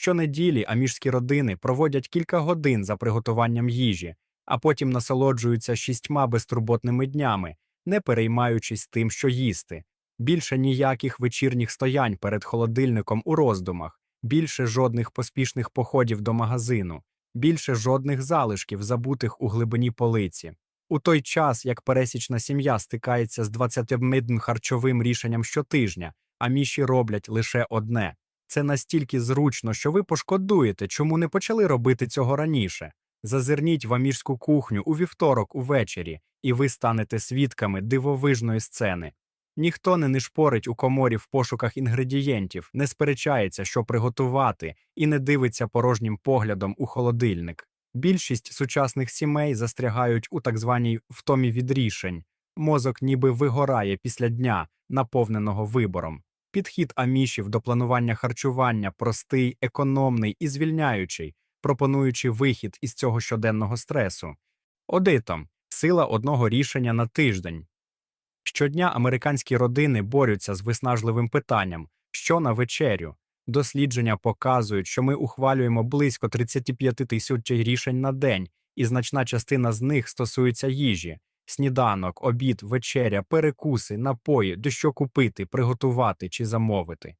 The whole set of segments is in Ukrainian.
Щонеділі аміжські родини проводять кілька годин за приготуванням їжі, а потім насолоджуються шістьма безтурботними днями, не переймаючись тим, що їсти. Більше ніяких вечірніх стоянь перед холодильником у роздумах, більше жодних поспішних походів до магазину, більше жодних залишків, забутих у глибині полиці. У той час, як пересічна сім'я стикається з 20-мидним харчовим рішенням щотижня, а міші роблять лише одне. Це настільки зручно, що ви пошкодуєте, чому не почали робити цього раніше. Зазирніть в аміжську кухню у вівторок увечері, і ви станете свідками дивовижної сцени. Ніхто не нишпорить у коморі в пошуках інгредієнтів, не сперечається, що приготувати, і не дивиться порожнім поглядом у холодильник. Більшість сучасних сімей застрягають у так званій втомі від рішень. Мозок ніби вигорає після дня, наповненого вибором. Підхід амішів до планування харчування простий, економний і звільняючий, пропонуючи вихід із цього щоденного стресу. Одитом сила одного рішення на тиждень. Щодня американські родини борються з виснажливим питанням що на вечерю. Дослідження показують, що ми ухвалюємо близько 35 тисяч рішень на день, і значна частина з них стосується їжі сніданок, обід, вечеря, перекуси, напої, де що купити, приготувати чи замовити.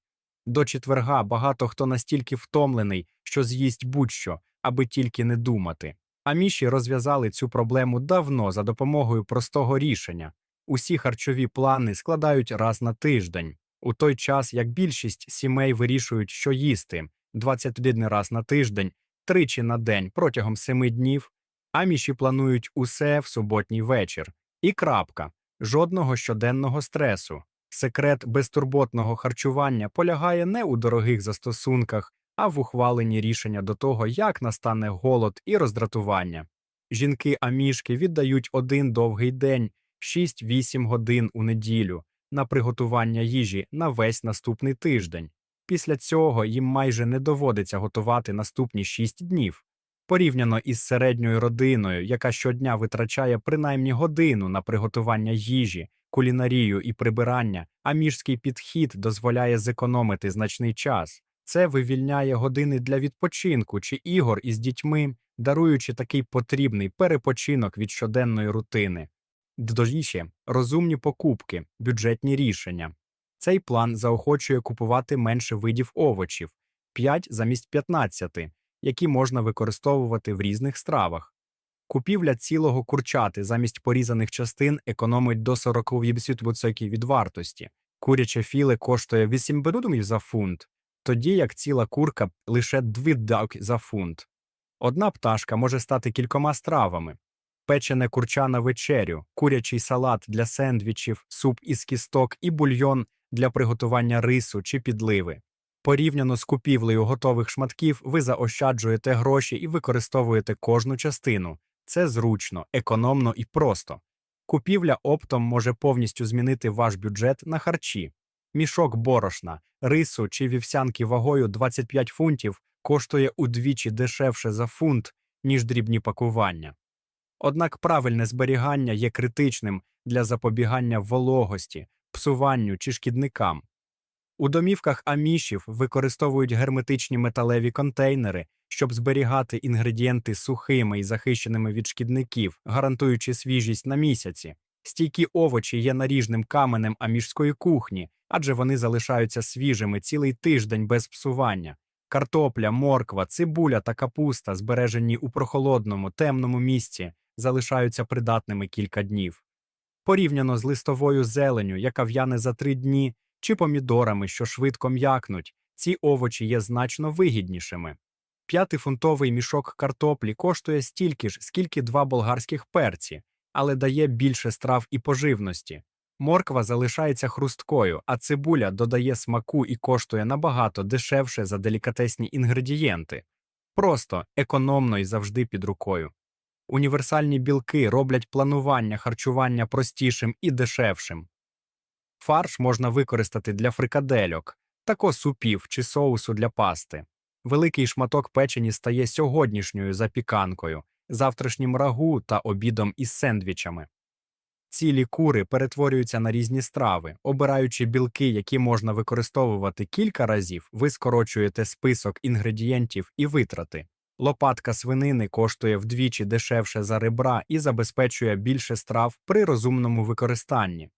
До четверга багато хто настільки втомлений, що з'їсть будь-що, аби тільки не думати. А міші розв'язали цю проблему давно за допомогою простого рішення. Усі харчові плани складають раз на тиждень, у той час як більшість сімей вирішують, що їсти 21 раз на тиждень, тричі на день протягом семи днів, аміші планують усе в суботній вечір. І крапка жодного щоденного стресу. Секрет безтурботного харчування полягає не у дорогих застосунках, а в ухваленні рішення до того, як настане голод і роздратування. Жінки амішки віддають один довгий день, 6-8 годин у неділю на приготування їжі на весь наступний тиждень. Після цього їм майже не доводиться готувати наступні 6 днів. Порівняно із середньою родиною, яка щодня витрачає принаймні годину на приготування їжі, кулінарію і прибирання, а міжський підхід дозволяє зекономити значний час. Це вивільняє години для відпочинку чи ігор із дітьми, даруючи такий потрібний перепочинок від щоденної рутини. Додіще розумні покупки, бюджетні рішення. Цей план заохочує купувати менше видів овочів 5 замість 15, які можна використовувати в різних стравах. Купівля цілого курчати замість порізаних частин економить до 40% від вартості. Куряче філе коштує 8 берудумів за фунт, тоді як ціла курка лише 2 дак за фунт. Одна пташка може стати кількома стравами печене курча на вечерю, курячий салат для сендвічів, суп із кісток і бульйон для приготування рису чи підливи. Порівняно з купівлею готових шматків, ви заощаджуєте гроші і використовуєте кожну частину. Це зручно, економно і просто. Купівля оптом може повністю змінити ваш бюджет на харчі. Мішок борошна, рису чи вівсянки вагою 25 фунтів коштує удвічі дешевше за фунт, ніж дрібні пакування. Однак правильне зберігання є критичним для запобігання вологості, псуванню чи шкідникам. У домівках амішів використовують герметичні металеві контейнери, щоб зберігати інгредієнти сухими і захищеними від шкідників, гарантуючи свіжість на місяці. Стійкі овочі є наріжним каменем амішської кухні, адже вони залишаються свіжими цілий тиждень без псування. Картопля, морква, цибуля та капуста, збережені у прохолодному, темному місці, залишаються придатними кілька днів. Порівняно з листовою зеленю, яка в'яне за три дні, чи помідорами, що швидко м'якнуть, ці овочі є значно вигіднішими. П'ятифунтовий мішок картоплі коштує стільки ж, скільки два болгарських перці, але дає більше страв і поживності. Морква залишається хрусткою, а цибуля додає смаку і коштує набагато дешевше за делікатесні інгредієнти. Просто, економно і завжди під рукою. Універсальні білки роблять планування харчування простішим і дешевшим. Фарш можна використати для фрикадельок, тако супів чи соусу для пасти. Великий шматок печені стає сьогоднішньою запіканкою, завтрашнім рагу та обідом із сендвічами. Цілі кури перетворюються на різні страви. Обираючи білки, які можна використовувати кілька разів, ви скорочуєте список інгредієнтів і витрати. Лопатка свинини коштує вдвічі дешевше за ребра і забезпечує більше страв при розумному використанні.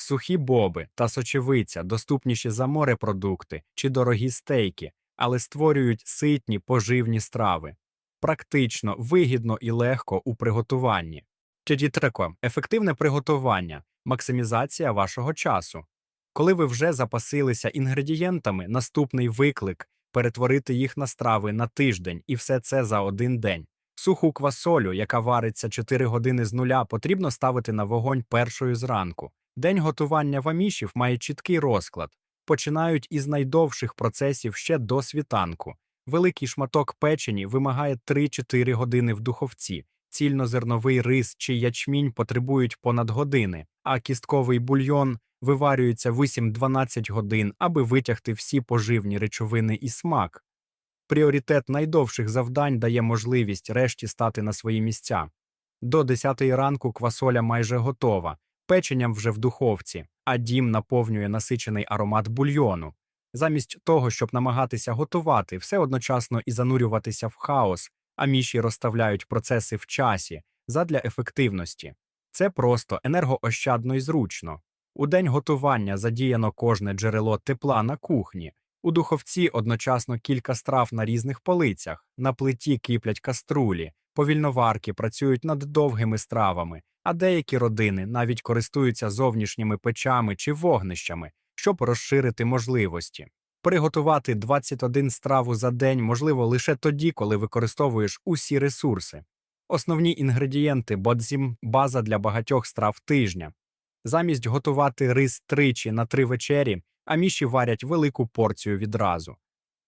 Сухі боби та сочевиця доступніші за морепродукти чи дорогі стейки, але створюють ситні поживні страви. Практично, вигідно і легко у приготуванні. Третьо. ефективне приготування, максимізація вашого часу. Коли ви вже запасилися інгредієнтами, наступний виклик перетворити їх на страви на тиждень, і все це за один день. Суху квасолю, яка вариться 4 години з нуля, потрібно ставити на вогонь першою зранку. День готування вамішів має чіткий розклад. Починають із найдовших процесів ще до світанку. Великий шматок печені вимагає 3-4 години в духовці. Цільнозерновий рис чи ячмінь потребують понад години, а кістковий бульйон виварюється 8-12 годин, аби витягти всі поживні речовини і смак. Пріоритет найдовших завдань дає можливість решті стати на свої місця. До 10 ранку квасоля майже готова, печенням вже в духовці, а дім наповнює насичений аромат бульйону. Замість того, щоб намагатися готувати, все одночасно і занурюватися в хаос, а міші розставляють процеси в часі задля ефективності. Це просто енергоощадно і зручно. У день готування задіяно кожне джерело тепла на кухні. У духовці одночасно кілька страв на різних полицях, на плиті киплять каструлі, повільноварки працюють над довгими стравами, а деякі родини навіть користуються зовнішніми печами чи вогнищами, щоб розширити можливості. Приготувати 21 страву за день можливо лише тоді, коли використовуєш усі ресурси. Основні інгредієнти бодзім база для багатьох страв тижня. Замість готувати рис тричі на три вечері, аміші варять велику порцію відразу.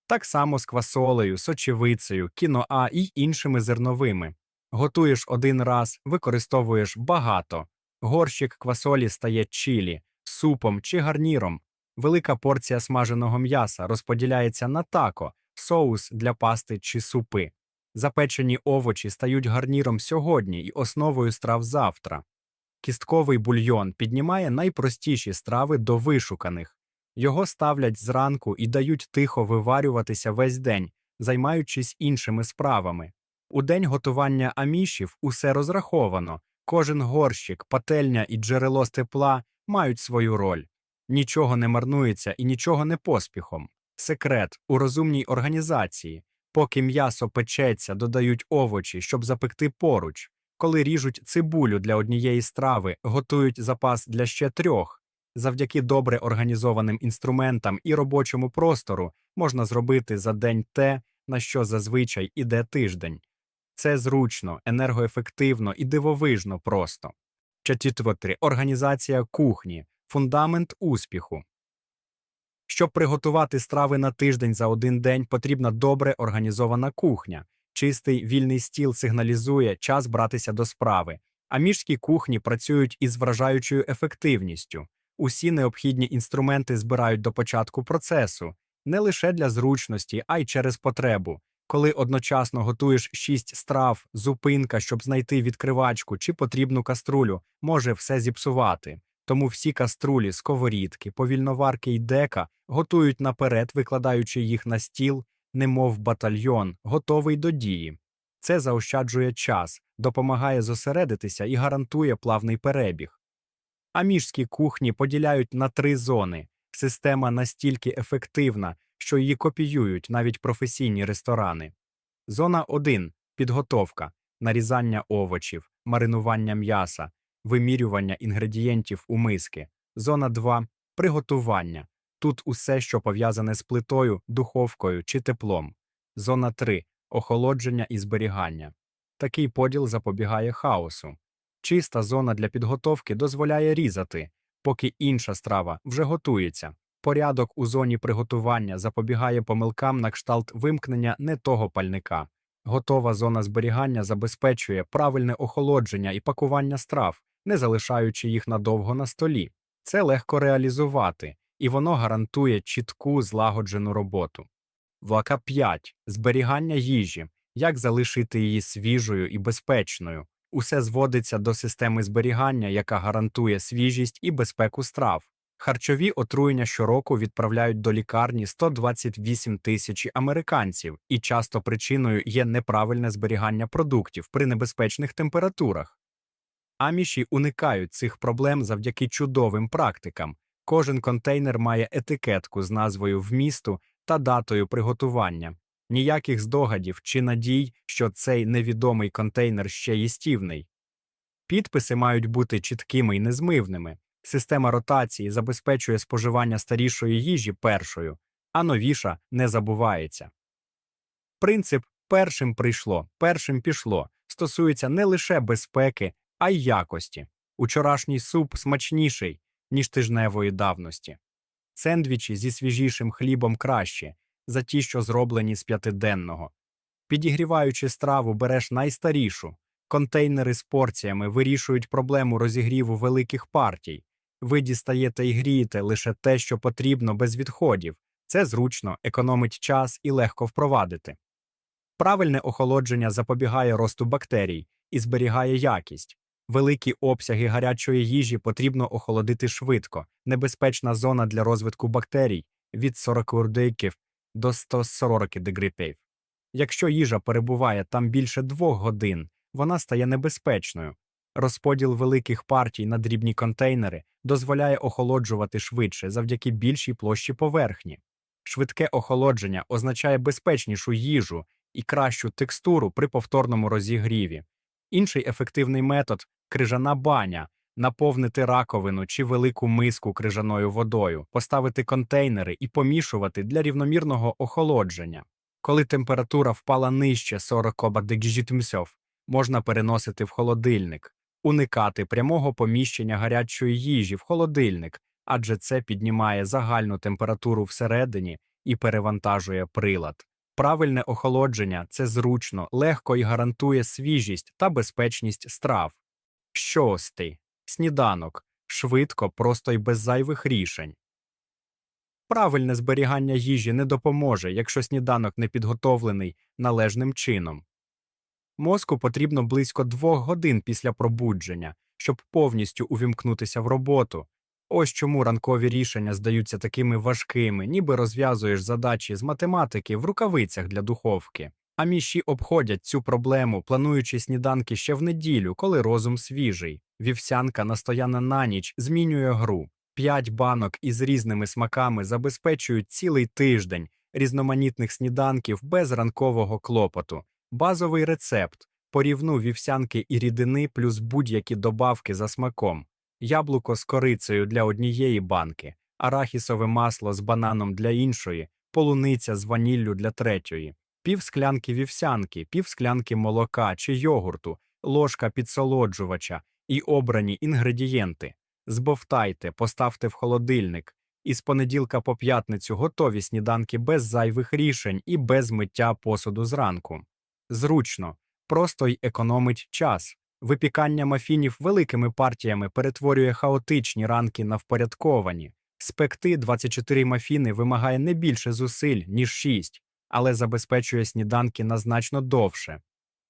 Так само з квасолею, сочевицею, кіноа і іншими зерновими. Готуєш один раз, використовуєш багато. Горщик квасолі стає чилі, супом чи гарніром. Велика порція смаженого м'яса розподіляється на тако, соус для пасти чи супи. Запечені овочі стають гарніром сьогодні і основою страв завтра. Кістковий бульйон піднімає найпростіші страви до вишуканих. Його ставлять зранку і дають тихо виварюватися весь день, займаючись іншими справами. У день готування амішів усе розраховано, кожен горщик, пательня і джерело з тепла мають свою роль. Нічого не марнується і нічого не поспіхом. Секрет у розумній організації. Поки м'ясо печеться, додають овочі, щоб запекти поруч. Коли ріжуть цибулю для однієї страви, готують запас для ще трьох. Завдяки добре організованим інструментам і робочому простору можна зробити за день те, на що зазвичай іде тиждень. Це зручно, енергоефективно і дивовижно просто. Четвертий. Організація кухні фундамент успіху. Щоб приготувати страви на тиждень за один день, потрібна добре організована кухня. Чистий вільний стіл сигналізує час братися до справи, а міжські кухні працюють із вражаючою ефективністю. Усі необхідні інструменти збирають до початку процесу, не лише для зручності, а й через потребу. Коли одночасно готуєш шість страв, зупинка, щоб знайти відкривачку чи потрібну каструлю, може все зіпсувати. Тому всі каструлі, сковорідки, повільноварки й дека готують наперед, викладаючи їх на стіл, немов батальйон, готовий до дії. Це заощаджує час, допомагає зосередитися і гарантує плавний перебіг. А міжські кухні поділяють на три зони. Система настільки ефективна, що її копіюють навіть професійні ресторани. Зона 1 підготовка, нарізання овочів, маринування м'яса, вимірювання інгредієнтів у миски. Зона 2 приготування. Тут усе, що пов'язане з плитою, духовкою чи теплом. Зона 3 охолодження і зберігання. Такий поділ запобігає хаосу. Чиста зона для підготовки дозволяє різати, поки інша страва вже готується. Порядок у зоні приготування запобігає помилкам на кшталт вимкнення не того пальника. Готова зона зберігання забезпечує правильне охолодження і пакування страв, не залишаючи їх надовго на столі. Це легко реалізувати, і воно гарантує чітку злагоджену роботу. Влака 5. Зберігання їжі. Як залишити її свіжою і безпечною. Усе зводиться до системи зберігання, яка гарантує свіжість і безпеку страв. Харчові отруєння щороку відправляють до лікарні 128 тисяч американців, і часто причиною є неправильне зберігання продуктів при небезпечних температурах. Аміші уникають цих проблем завдяки чудовим практикам. Кожен контейнер має етикетку з назвою вмісту та датою приготування. Ніяких здогадів чи надій, що цей невідомий контейнер ще їстівний. Підписи мають бути чіткими і незмивними. Система ротації забезпечує споживання старішої їжі першою, а новіша не забувається. Принцип першим прийшло, першим пішло стосується не лише безпеки, а й якості. Учорашній суп смачніший, ніж тижневої давності. Сендвічі зі свіжішим хлібом краще за ті, що зроблені з п'ятиденного. Підігріваючи страву, береш найстарішу. Контейнери з порціями вирішують проблему розігріву великих партій. Ви дістаєте і грієте лише те, що потрібно без відходів. Це зручно, економить час і легко впровадити. Правильне охолодження запобігає росту бактерій і зберігає якість. Великі обсяги гарячої їжі потрібно охолодити швидко. Небезпечна зона для розвитку бактерій від 40 дейків до 140 дегрипів. Якщо їжа перебуває там більше двох годин, вона стає небезпечною. Розподіл великих партій на дрібні контейнери дозволяє охолоджувати швидше завдяки більшій площі поверхні. Швидке охолодження означає безпечнішу їжу і кращу текстуру при повторному розігріві. Інший ефективний метод крижана баня. Наповнити раковину чи велику миску крижаною водою, поставити контейнери і помішувати для рівномірного охолодження. Коли температура впала нижче 40 дегжітмсьов, можна переносити в холодильник, уникати прямого поміщення гарячої їжі в холодильник, адже це піднімає загальну температуру всередині і перевантажує прилад. Правильне охолодження це зручно, легко і гарантує свіжість та безпечність страв. Шостий. Сніданок. Швидко, просто й без зайвих рішень. Правильне зберігання їжі не допоможе, якщо сніданок не підготовлений належним чином. Мозку потрібно близько двох годин після пробудження, щоб повністю увімкнутися в роботу. Ось чому ранкові рішення здаються такими важкими, ніби розв'язуєш задачі з математики в рукавицях для духовки. А міші обходять цю проблему, плануючи сніданки ще в неділю, коли розум свіжий. Вівсянка, настояна на ніч, змінює гру. П'ять банок із різними смаками забезпечують цілий тиждень різноманітних сніданків без ранкового клопоту. Базовий рецепт порівну вівсянки і рідини плюс будь-які добавки за смаком, яблуко з корицею для однієї банки, арахісове масло з бананом для іншої, полуниця з ваніллю для третьої, пів склянки вівсянки, пів склянки молока чи йогурту, ложка підсолоджувача і обрані інгредієнти. Збовтайте, поставте в холодильник. І з понеділка по п'ятницю готові сніданки без зайвих рішень і без миття посуду зранку. Зручно, просто й економить час. Випікання мафінів великими партіями перетворює хаотичні ранки на впорядковані. Спекти 24 мафіни вимагає не більше зусиль, ніж 6, але забезпечує сніданки на значно довше.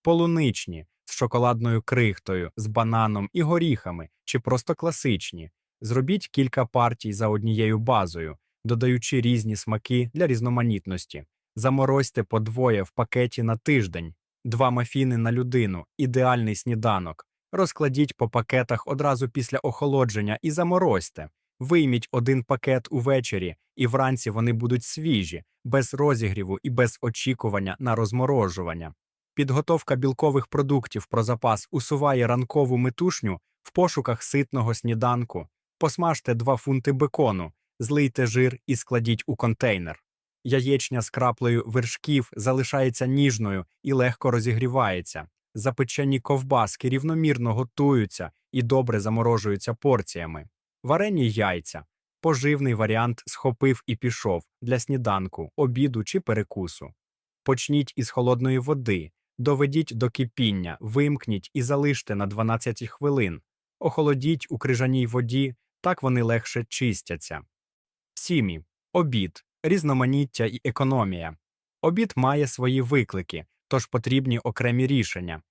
Полуничні з шоколадною крихтою, з бананом і горіхами, чи просто класичні. Зробіть кілька партій за однією базою, додаючи різні смаки для різноманітності. Заморозьте по двоє в пакеті на тиждень, два мафіни на людину, ідеальний сніданок. Розкладіть по пакетах одразу після охолодження і заморозьте. Вийміть один пакет увечері, і вранці вони будуть свіжі, без розігріву і без очікування на розморожування. Підготовка білкових продуктів про запас усуває ранкову метушню в пошуках ситного сніданку. Посмажте 2 фунти бекону, злийте жир і складіть у контейнер. Яєчня з краплею вершків залишається ніжною і легко розігрівається. Запечені ковбаски рівномірно готуються і добре заморожуються порціями. Варені яйця. Поживний варіант схопив і пішов для сніданку, обіду чи перекусу. Почніть із холодної води, доведіть до кипіння, вимкніть і залиште на 12 хвилин. Охолодіть у крижаній воді, так вони легше чистяться. Сімі. Обід, різноманіття і економія. Обід має свої виклики, тож потрібні окремі рішення.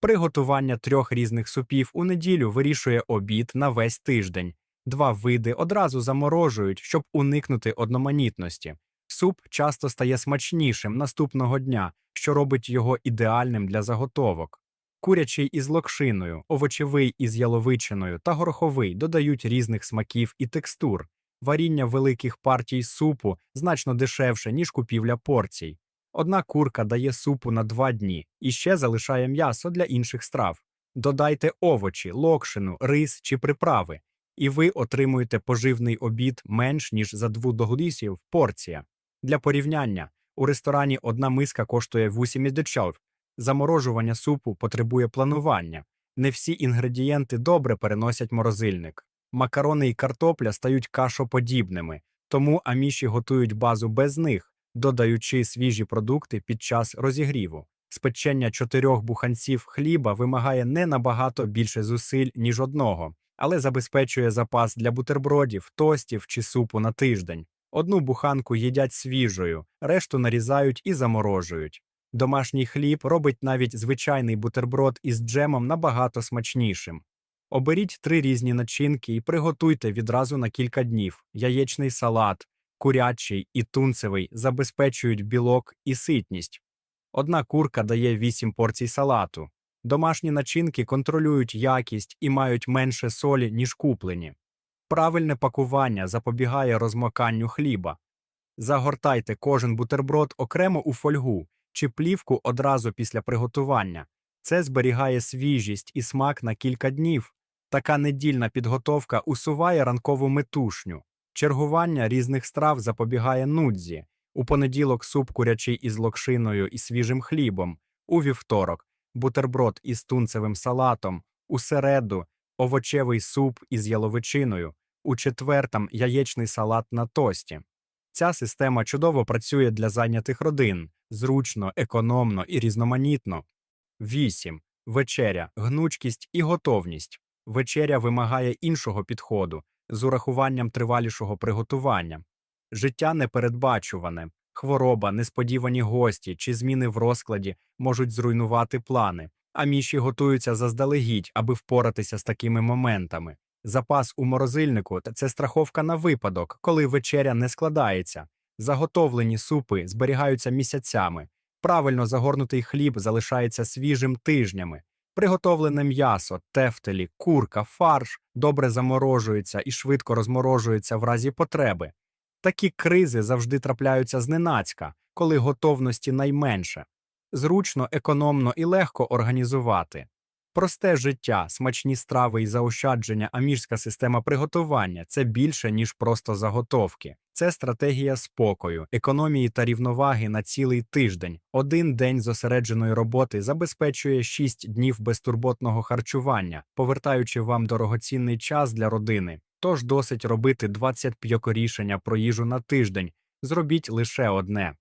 Приготування трьох різних супів у неділю вирішує обід на весь тиждень. Два види одразу заморожують, щоб уникнути одноманітності. Суп часто стає смачнішим наступного дня, що робить його ідеальним для заготовок. Курячий із локшиною, овочевий із яловичиною та гороховий додають різних смаків і текстур. Варіння великих партій супу значно дешевше, ніж купівля порцій. Одна курка дає супу на два дні і ще залишає м'ясо для інших страв. Додайте овочі, локшину, рис чи приправи, і ви отримуєте поживний обід менш ніж за двох догодисів порція. Для порівняння, у ресторані одна миска коштує 8 дечов. Заморожування супу потребує планування. Не всі інгредієнти добре переносять морозильник. Макарони і картопля стають кашоподібними, тому аміші готують базу без них, додаючи свіжі продукти під час розігріву. Спечення чотирьох буханців хліба вимагає не набагато більше зусиль, ніж одного, але забезпечує запас для бутербродів, тостів чи супу на тиждень. Одну буханку їдять свіжою, решту нарізають і заморожують. Домашній хліб робить навіть звичайний бутерброд із джемом набагато смачнішим. Оберіть три різні начинки і приготуйте відразу на кілька днів. Яєчний салат, курячий і тунцевий забезпечують білок і ситність. Одна курка дає 8 порцій салату. Домашні начинки контролюють якість і мають менше солі, ніж куплені. Правильне пакування запобігає розмоканню хліба. Загортайте кожен бутерброд окремо у фольгу чи плівку одразу після приготування. Це зберігає свіжість і смак на кілька днів. Така недільна підготовка усуває ранкову метушню. Чергування різних страв запобігає нудзі. У понеділок суп курячий із локшиною і свіжим хлібом, у вівторок бутерброд із тунцевим салатом, у середу овочевий суп із яловичиною, у четвер там яєчний салат на тості. Ця система чудово працює для зайнятих родин, зручно, економно і різноманітно. 8. Вечеря, гнучкість і готовність. Вечеря вимагає іншого підходу з урахуванням тривалішого приготування. Життя непередбачуване, хвороба, несподівані гості чи зміни в розкладі можуть зруйнувати плани, а міші готуються заздалегідь, аби впоратися з такими моментами. Запас у морозильнику – це страховка на випадок, коли вечеря не складається. Заготовлені супи зберігаються місяцями. Правильно загорнутий хліб залишається свіжим тижнями. Приготовлене м'ясо, тефтелі, курка, фарш добре заморожується і швидко розморожується в разі потреби. Такі кризи завжди трапляються зненацька, коли готовності найменше. Зручно, економно і легко організувати. Просте життя, смачні страви і заощадження, аміжська система приготування це більше, ніж просто заготовки. Це стратегія спокою, економії та рівноваги на цілий тиждень. Один день зосередженої роботи забезпечує 6 днів безтурботного харчування, повертаючи вам дорогоцінний час для родини. Тож досить робити 25 рішення про їжу на тиждень. Зробіть лише одне.